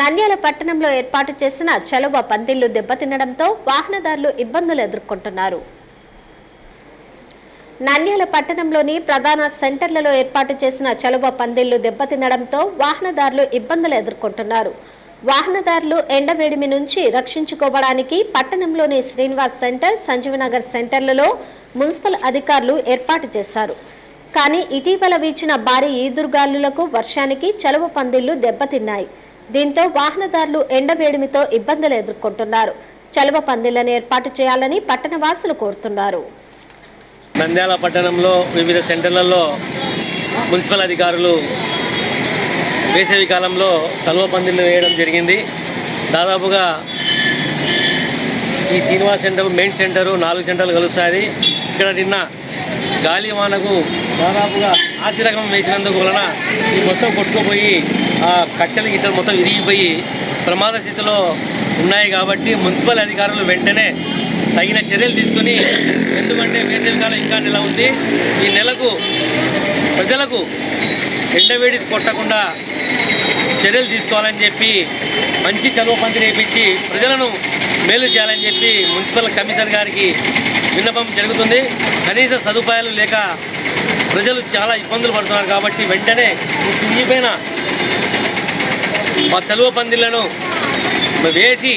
నంద్యాల పట్టణంలో ఏర్పాటు చేసిన చలువ పందిళ్ళు దెబ్బతినడంతో వాహనదారులు ఇబ్బందులు ఎదుర్కొంటున్నారు. నంద్యాల పట్టణంలోని ప్రధాన సెంటర్లలో ఏర్పాటు చేసిన చలువ పందిళ్ళు దెబ్బతినడంతో వాహనదారులు ఇబ్బందులు ఎదుర్కొంటున్నారు. వాహనదారులు ఎండవేడిమి నుంచి రక్షించుకోవడానికి పట్టణంలోని శ్రీనివాస్ సెంటర్ సంజీవనగర్ సెంటర్లలో మున్సిపల్ అధికారులు ఏర్పాటు చేశారు. కానీ ఇటీవల వీచిన భారీ ఈదురుగాలులకు వర్షానికి చలువ పందిళ్ళు దెబ్బతిన్నాయి. దీంతో వాహనదారులు ఎండవేడిమితో ఇబ్బందులు ఎదుర్కొంటున్నారు. చలువ పందిళ్ళను ఏర్పాటు చేయాలని పట్టణవాసులు కోరుతున్నారు. నంద్యాల పట్టణంలో వివిధ సెంటర్లలో మున్సిపల్ అధికారులు వేసవి కాలంలో చలువ పందిళ్ళు వేయడం జరిగింది. దాదాపుగా ఈ శ్రీనివాస్ సెంటర్ మెయిన్ సెంటరు నాలుగు సెంటర్లు కలుస్తుంది ఇక్కడ నిన్న గాలి వానకు దాదాపుగా ఆశీరకం వేసినందుకు వలన ఈ మొత్తం కొట్టుకుపోయి ఆ కట్టెలు గిట్టెలు మొత్తం విరిగిపోయి ప్రమాద స్థితిలో ఉన్నాయి కాబట్టి మున్సిపల్ అధికారులు వెంటనే తగిన చర్యలు తీసుకొని ఎందుకంటే వేసవికాలం ఇంకా నెల ఉంది. ఈ నెలకు ప్రజలకు ఎండవేడి కొట్టకుండా చర్యలు తీసుకోవాలని చెప్పి మంచి చదువు పంతి నేర్పించి ప్రజలను మేలు చేయాలని చెప్పి మున్సిపల్ కమిషనర్ గారికి విన్నపం జరుగుతుంది. కనీస సదుపాయాలు లేక ప్రజలు చాలా ఇబ్బందులు పడుతున్నారు కాబట్టి వెంటనే ఈ మా చలువ పందిళ్ళను వేసి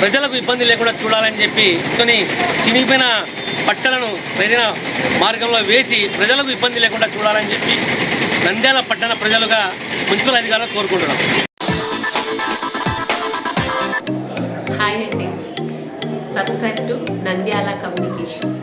ప్రజలకు ఇబ్బంది లేకుండా చూడాలని చెప్పి కొన్ని చినిగిపోయిన పట్టలను సరైన మార్గంలో వేసి ప్రజలకు ఇబ్బంది లేకుండా చూడాలని చెప్పి నంద్యాల పట్టణ ప్రజలుగా మున్సిపల్ అధికారులు కోరుకుంటున్నాం. హాయ్ అండి సబ్స్క్రైబ్ టు నంద్యాల కమ్యూనికేషన్